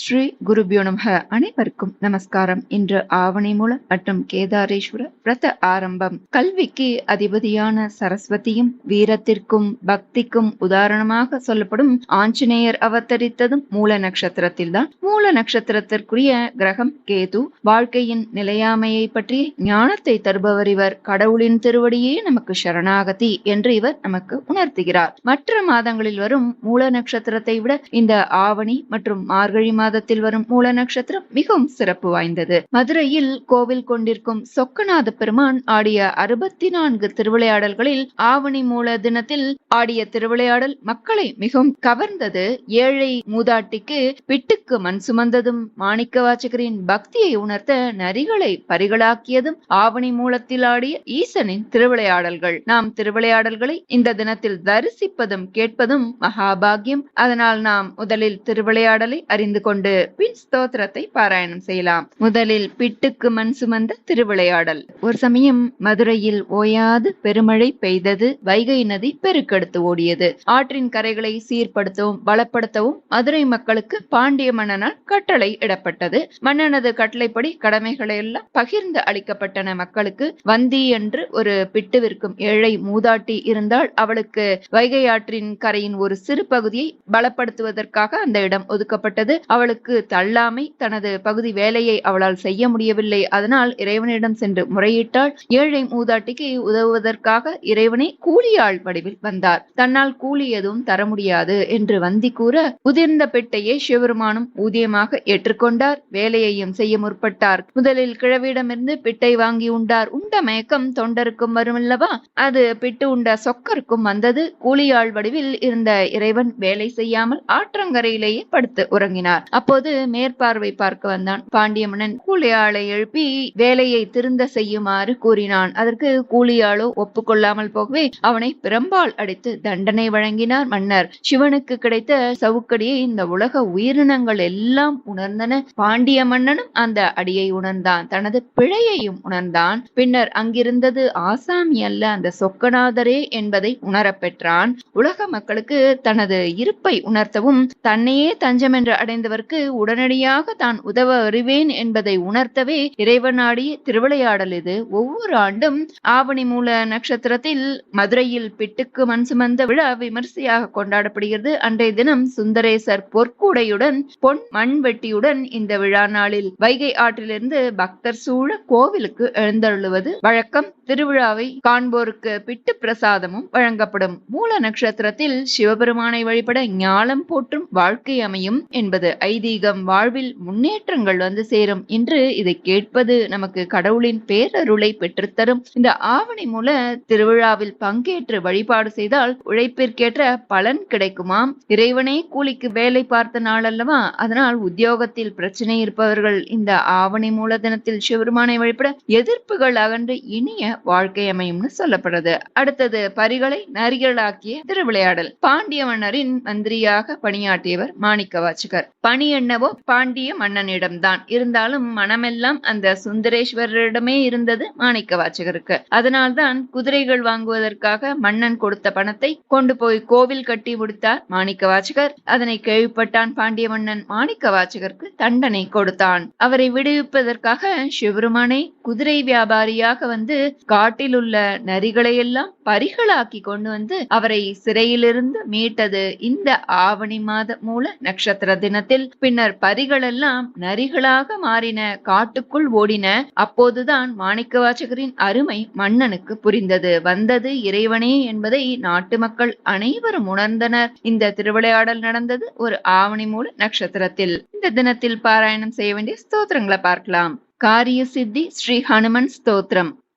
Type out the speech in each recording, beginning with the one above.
ஸ்ரீ குருபியோ நமக. அனைவருக்கும் நமஸ்காரம். இன்று ஆவணி மூலம் மற்றும் கேதாரேஸ்வர விரத ஆரம்பம். கல்விக்கு அதிபதியான சரஸ்வதியும் வீரத்திற்கும் பக்திக்கும் உதாரணமாக சொல்லப்படும் ஆஞ்சநேயர் அவதரித்ததும் மூல நட்சத்திரத்தில்தான். மூல நட்சத்திரத்திற்குரிய கிரகம் கேது. வாழ்க்கையின் நிலையாமையை பற்றி ஞானத்தை தருபவர் இவர். கடவுளின் திருவடியே நமக்கு சரணாகதி என்று இவர் நமக்கு உணர்த்துகிறார். மற்ற மாதங்களில் வரும் மூல நட்சத்திரத்தை விட இந்த ஆவணி மற்றும் மார்கழி மாதத்தில் வரும் மூல நட்சத்திரம் மிகவும் சிறப்பு வாய்ந்தது. மதுரையில் கோவில் கொண்டிருக்கும் சொக்கநாத பெருமான் ஆடிய அறுபத்தி நான்கு திருவிளையாடல்களில் ஆவணி மூல தினத்தில் ஆடிய திருவிளையாடல் மக்களை மிகவும் கவர்ந்தது. ஏழை மூதாட்டிக்கு பிட்டுக்கு மண் சுமந்ததும் மாணிக்க வாச்சகரின் பக்தியை உணர்த்த நரிகளை பரிகளாக்கியதும் ஆவணி மூலத்தில் ஆடிய ஈசனின் திருவிளையாடல்கள். நாம் திருவிளையாடல்களை இந்த தினத்தில் தரிசிப்பதும் கேட்பதும் மகாபாகியம். அதனால் நாம் முதலில் திருவிளையாடலை அறிந்து கொண்டு பின் ஸ்தோத்திரத்தை பாராயணம் செய்யலாம். முதலில் பிட்டுக்கு மண் சுமந்த திருவிளையாடல். ஒரு சமயம் மதுரையில் ஓயாது பெருமழை பெய்தது வைகை நதி பெருக்கெடுத்து ஓடியது. ஆற்றின் கரைகளை சீர்படுத்தவும் பலப்படுத்தவும் மதுரை மக்களுக்கு பாண்டிய மன்னனால் கட்டளை இடப்பட்டது. மன்னனது கட்டளைப்படி கடமைகளை எல்லாம் பகிர்ந்து அளிக்கப்பட்டன மக்களுக்கு. வந்தி என்று ஒரு பிட்டு விற்கும் ஏழை மூதாட்டி இருந்தால் அவளுக்கு வைகை ஆற்றின் கரையின் ஒரு சிறு பகுதியை பலப்படுத்துவதற்காக அந்த இடம் ஒதுக்கப்பட்டது. அவளுக்கு தள்ளாமை தனது பகுதி வேலையை அவளால் செய்ய முடியவில்லை. அதனால் இறைவனிடம் சென்று முறையிட்டாள். ஏழை மூதாட்டிக்கு உதவுவதற்காக இறைவனை கூலியாள் வடிவில் வந்தார். தன்னால் கூலி எதுவும் தர முடியாது என்று வந்தி கூற உதிர்ந்த பெட்டையே சிவபெருமானும் ஊதியமாக ஏற்றுக்கொண்டார். வேலையையும் செய்ய முற்பட்டார். முதலில் கிழவியிடமிருந்து பிட்டை வாங்கி உண்டார். உண்ட மயக்கம் தொண்டருக்கும் வருமல்லவா? அது பிட்டு உண்ட சொக்கருக்கும் வந்தது. கூலியாள் வடிவில் இருந்த இறைவன் வேலை செய்யாமல் ஆற்றங்கரையிலேயே படுத்து உறங்கினார். அப்போது மேற்பார்வை பார்க்க வந்தான். பாண்டிய மன்னன் கூலியாளை எழுப்பி வேலையை திருந்த செய்யுமாறு கூறினான். அதற்கு கூலியாளோ ஒப்புக்கொள்ளாமல் போகவே அவனை பிரம்பால் அடித்து தண்டனை வழங்கினார் மன்னர். சிவனுக்கு கிடைத்த சவுக்கடியை இந்த உலக உயிரினங்கள் எல்லாம் உணர்ந்தன. பாண்டிய மன்னனும் அந்த அடியை உணர்ந்தான். தனது பிழையையும் உணர்ந்தான். பின்னர் அங்கிருந்தது ஆசாமி அல்ல அந்த சொக்கநாதரே என்பதை உணரப் பெற்றான் உலக மக்களுக்கு தனது இருப்பை உணர்த்தவும் தன்னையே தஞ்சம் என்று அவருக்கு உடனடியாக தான் உதவ வருவேன் என்பதை உணர்த்தவே இறைவனாடிய திருவிளையாடல் இது. ஒவ்வொரு ஆண்டும் ஆவணி மூல நட்சத்திரத்தில் மதுரையில் பிட்டுக்கு மண் சுமந்த விழா விமர்சையாக கொண்டாடப்படுகிறது. அன்றைய தினம் சுந்தரேசர் பொற்கூடையுடன் பொன் மண்வெட்டியுடன் இந்த விழா நாளில் வைகை ஆற்றிலிருந்து பக்தர் சூழ கோவிலுக்கு எழுந்தருளுவது வழக்கம். திருவிழாவை காண்போருக்கு பிட்டு பிரசாதமும் வழங்கப்படும். மூல நட்சத்திரத்தில் சிவபெருமானை வழிபட ஞாலம் போற்றும் வாழ்க்கை அமையும் என்பது ஐதீகம் வாழ்வில் முன்னேற்றங்கள் வந்து சேரும் என்று இதை கேட்பது நமக்கு கடவுளின் பேரருளை பெற்றுத்தரும். இந்த ஆவணி மூல திருவிழாவில் பங்கேற்று வழிபாடு செய்தால் உழைப்பிற்கேற்ற பலன் கிடைக்குமாம். இறைவனே கூலிக்கு வேலை பார்த்த நாள் அல்லவா அதனால் உத்தியோகத்தில் பிரச்சனை இருப்பவர்கள் இந்த ஆவணி மூல தினத்தில் சிவபெருமானை வழிபட எதிர்ப்புகள் அகன்று இனிய வாழ்க்கை அமையும்னு சொல்லப்படுது. அடுத்தது பரிகளை நரிகளாக்கிய திருவிளையாடல். பாண்டிய மன்னரின் மந்திரியாக பணியாற்றியவர் மாணிக்க வாச்சகர் பணி என்னவோ பாண்டிய மன்னனிடம்தான். இருந்தாலும் மனமெல்லாம் அந்த சுந்தரேஸ்வரரிடமே இருந்தது மாணிக்க வாச்சகருக்கு அதனால்தான் குதிரைகள் வாங்குவதற்காக மன்னன் கொடுத்த பணத்தை கொண்டு போய் கோவில் கட்டி முடித்தார் மாணிக்க வாச்சகர் அதனை கேள்விப்பட்டான் பாண்டிய மன்னன். மாணிக்க வாச்சகருக்கு தண்டனை கொடுத்தான். அவரை விடுவிப்பதற்காக சிவபெருமானை குதிரை வியாபாரியாக வந்து காட்டில் உள்ள நரிகளை எல்லாம் பரிகளாக்கி கொண்டு வந்து அவரை சிறையிலிருந்து மீட்டது. இந்த ஆவணி மாத மூல நட்சத்திர தினத்தில் பின்னர் பரிகளெல்லாம் நரிகளாக மாறின காட்டுக்குள் ஓடின அப்போதுதான் மாணிக்கவாச்சகரின் அருமை மன்னனுக்கு புரிந்தது. வந்தது இறைவனே என்பதை நாட்டு மக்கள் அனைவரும் உணர்ந்தனர். இந்த திருவிளையாடல் நடந்தது ஒரு ஆவணி மூல நட்சத்திரத்தில். இந்த தினத்தில் பாராயணம் செய்ய வேண்டிய ஸ்தோத்திரங்களை பார்க்கலாம். காரிய சித்தி ஸ்ரீ ஹனுமன் ஸ்தோத்திரம்.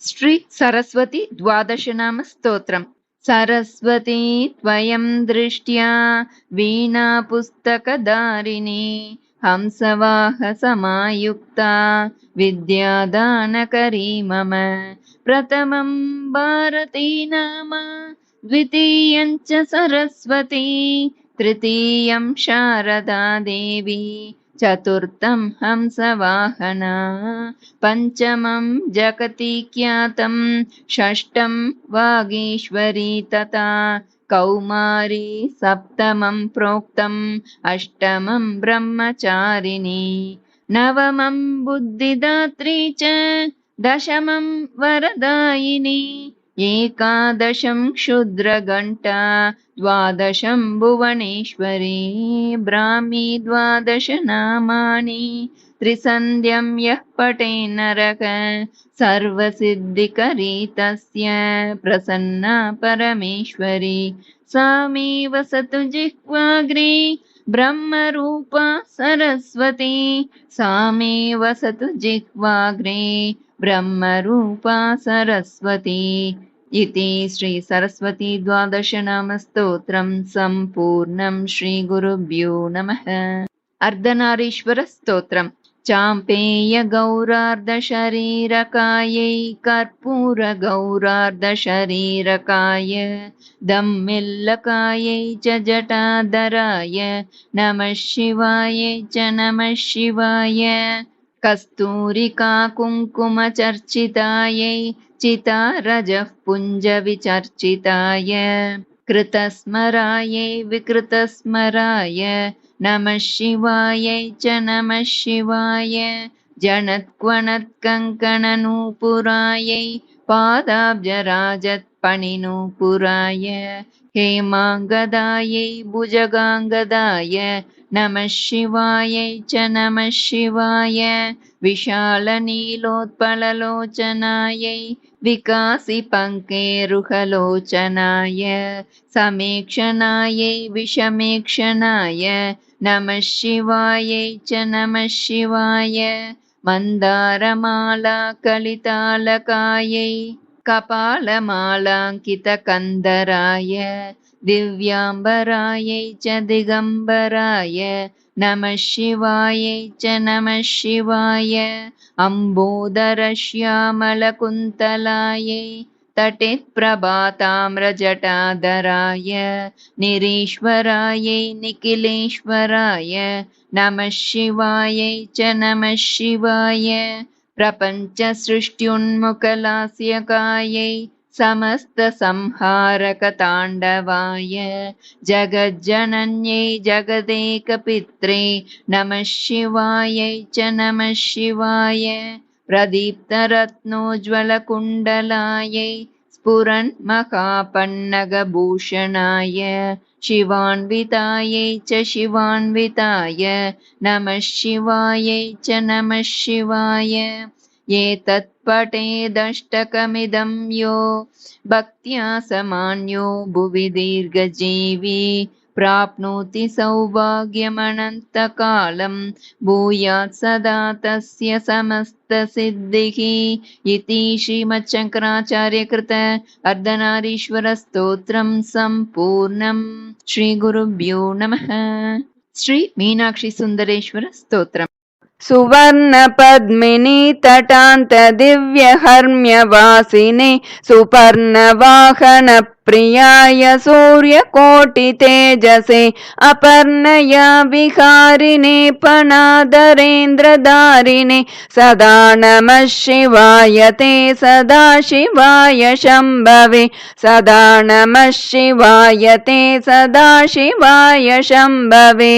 శ్రీ సరస్వతి ద్వాదశనామ స్తోత్రం. సరస్వతి త్వయం దృష్ట్యా వీణా పుస్తకదారిణి హంసవాహ సమాయుక్తా విద్యాదానకరీ మమ. ప్రథమం భారతీ నామ ద్వితీయం చ సరస్వతి తృతీయం శారదాదేవి चतुर्थं हंसवाहना पञ्चमं जगति ख्यातं षष्ठं वागीश्वरी तथा कौमारी सप्तमं प्रोक्तम् अष्टमं ब्रह्मचारिणी नवमं बुद्धिदात्री च दशमं वरदायिनी एकादशं क्षुद्रघण्टा द्वादशं भुवनेश्वरी ब्राह्मी द्वादश नामानि त्रिसन्ध्यं यः पटे नरक सर्वसिद्धिकरी तस्य प्रसन्ना परमेश्वरी। सा मे वसतु जिह्वाग्रे ब्रह्मरूपा सरस्वती। सा मे वसतु जिह्वाग्रे ब्रह्मरूपा सरस्वती इति श्रीसरस्वती द्वादशनामस्तोत्रं सम्पूर्णं श्रीगुरुभ्यो नमः। अर्धनारीश्वरस्तोत्रम् चाम्पेयगौरार्धशरीरकायै कर्पूरगौरार्धशरीरकाय दम्मिल्लकायै च जटाधराय नमः शिवायै च नमः शिवाय कस्तूरिका कुङ्कुमचर्चितायै चितारजः पुञ्जविचर्चिताय कृतस्मरायै विकृतस्मराय नमः शिवायै च नमः शिवाय जनत्क्वणत्कङ्कणनूपुरायै पादाब्जराजत्पणिनूपुराय हेमाङ्गदायै भुजगाङ्गदाय नमः शिवायै च नमः शिवाय विशालनीलोत्पललोचनायै विकासि पङ्केरुहलोचनाय समीक्षणायै विषमीक्षणाय नमः शिवायै च नमः शिवाय मन्दारमाला कलितालकायै कपालमालाङ्कितकन्दराय दिव्याम्बरायै च दिगम्बराय नमः शिवायै च नमः शिवाय। अम्बोदरश्यामलकुन्तलायै तटित्प्रभाताम्रजटाधराय निरीश्वरायै निखिलेश्वराय। नमः शिवायै च नमः शिवाय। प्रपञ्चसृष्ट्युन्मुखलास्यकायै समस्तसंहारकताण्डवाय जगज्जनन्यै जगदेकपित्रे नमः शिवायै च नमः शिवाय प्रदीप्तरत्नोज्ज्वलकुण्डलायै स्फुरन्महापन्नगभूषणाय शिवान्वितायै च शिवान्विताय नमः शिवायै च नमः शिवाय एतत्पठेदष्टकमिदं यो भक्त्या समान्यो भुवि दीर्घजीवी प्राप्नोति सौभाग्यमनन्तकालं भूयात् सदा तस्य समस्तसिद्धिः इति श्रीमच्छङ्कराचार्यकृत अर्धनारीश्वरस्तोत्रं सम्पूर्णं श्रीगुरुभ्यो नमः। श्री मीनाक्षि सुन्दरेश्वर स्तोत्रम् सुवर्णपद्मिनी तटान्तदिव्यहर्म्यवासिने सुपर्णवाहनप्रियाय सूर्यकोटितेजसे अपर्णया विहारिणे पणादरेन्द्रधारिणे सदा नमः शिवाय ते सदा शिवाय शम्भवे सदा नमः शिवाय ते सदा शिवाय शम्भवे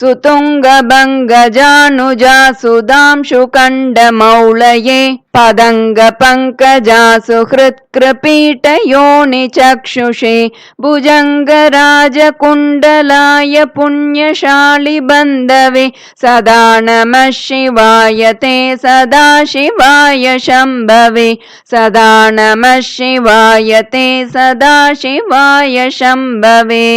सुतुङ्गभङ्गजानुजा सुधांशुकण्डमौळये पदङ्गपङ्कजासु हृत्कृपीठयोनिचक्षुषे भुजङ्गराजकुण्डलाय पुण्यशालिबन्धवे सदा नमः शिवाय ते सदा शिवाय शम्भवे सदा नमः शिवाय ते सदा शिवाय शम्भवे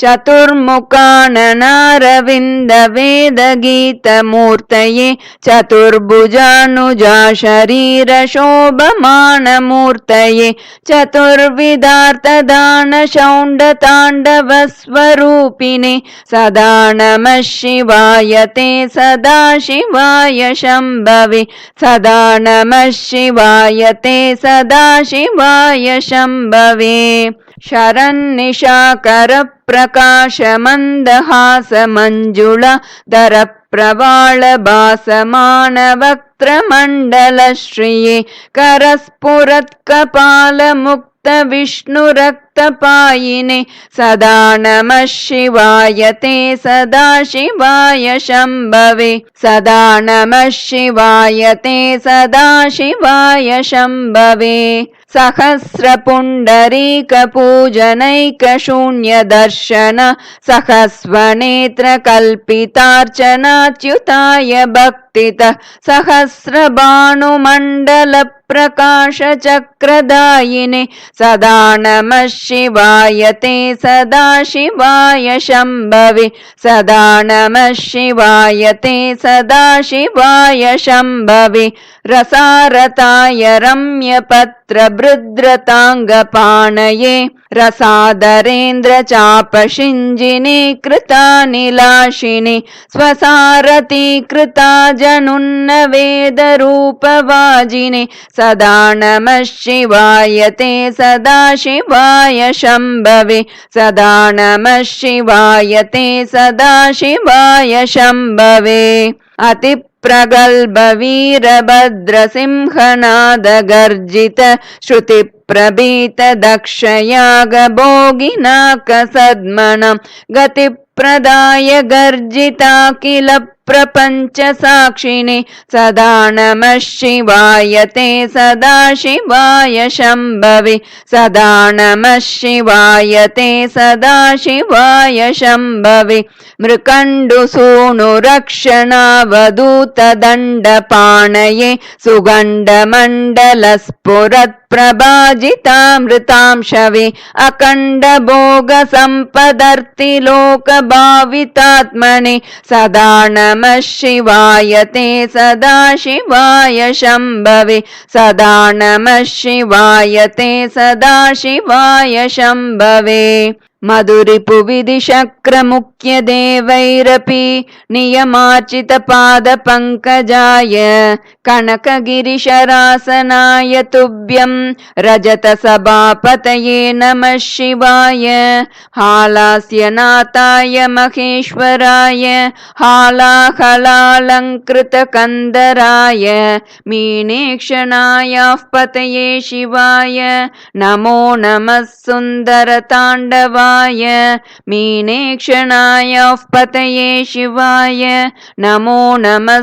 चतुर्मुखाननारविन्दवेदगीतमूर्तये चतुर्भुजानुजा शरीरशोभमानमूर्तये चतुर्विधार्थदानशौण्डताण्डवस्वरूपिणे सदा नमः शिवाय ते सदा शिवाय शम्भवे सदा नमः शिवाय ते सदा शिवाय शम्भवे शरन्निशाकरप्रकाशमन्दहासमञ्जुळ दरप्रवाळभासमानवक्त्रमण्डलश्रिये करस्फुरत्कपालमुक्तविष्णुरक्तपायिने सदा नमः शिवाय ते सदा शिवाय शम्भवे सदा नमः शिवाय ते सदा शिवाय शम्भवे सहस्रपुण्डरीकपूजनैकशून्यदर्शन सहस्वनेत्रकल्पितार्चनाच्युताय भक्तितः सहस्रभानुमण्डल प्रकाशचक्रदायिने सदा नमः शिवाय ते सदा शिवाय शम्भवे सदा नमः शिवाय ते सदा शिवाय शम्भवे रसारताय रम्यपत्रभृद्रताङ्गपाणये रसादरेन्द्रचापशिञ्जिने कृतानिलाशिनि स्वसारथी कृता जनुन्नवेदरूपवाजिने सदा नमः शिवाय ते सदा शिवाय शम्भवे सदा नमः शिवाय ते सदा शिवाय शम्भवे अति प्रगल्भवीरभद्रसिंहनादगर्जित श्रुतिप्रभीतदक्षयागभोगिनाकसद्मनं गतिप्रदाय गर्जिता किल प्रपञ्चसाक्षिणि सदा नमः शिवाय ते सदा शिवाय शम्भवे सदा नमः शिवाय ते सदा शिवाय शम्भवे मृकण्डुसूनुरक्षणावधूतदण्डपाणये सुगण्डमण्डलस्फुरत्प्रभाजितामृतांशवे अखण्डभोगसम्पदर्तिलोकभावितात्मने सदा नमः शिवाय ते सदा शिवाय शम्भवे सदा नमः शिवाय ते सदा शिवाय शम्भवे मधुरिपुविधिशक्रमुख्यदेवैरपि नियमार्चितपादपङ्कजाय कनकगिरिशरासनाय तुभ्यं रजतसभापतये नमः शिवाय हालास्यनाथाय महेश्वराय हालाहलालङ्कृतकन्दराय मीनेक्षणायाः पतये शिवाय नमो नमः सुन्दरताण्डवा शिवाय मीनेक्षणायाः पतये शिवाय नमो नमः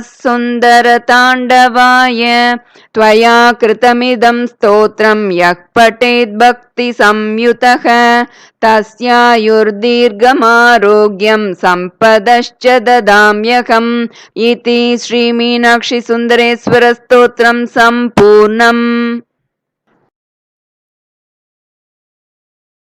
सुन्दरताण्डवाय त्वया कृतमिदं स्तोत्रं यः पठेद्भक्तिसंयुतः तस्यायुर्दीर्घमारोग्यं सम्पदश्च ददाम्यहम् इति श्रीमीनाक्षिसुन्दरेश्वरस्तोत्रं सम्पूर्णम्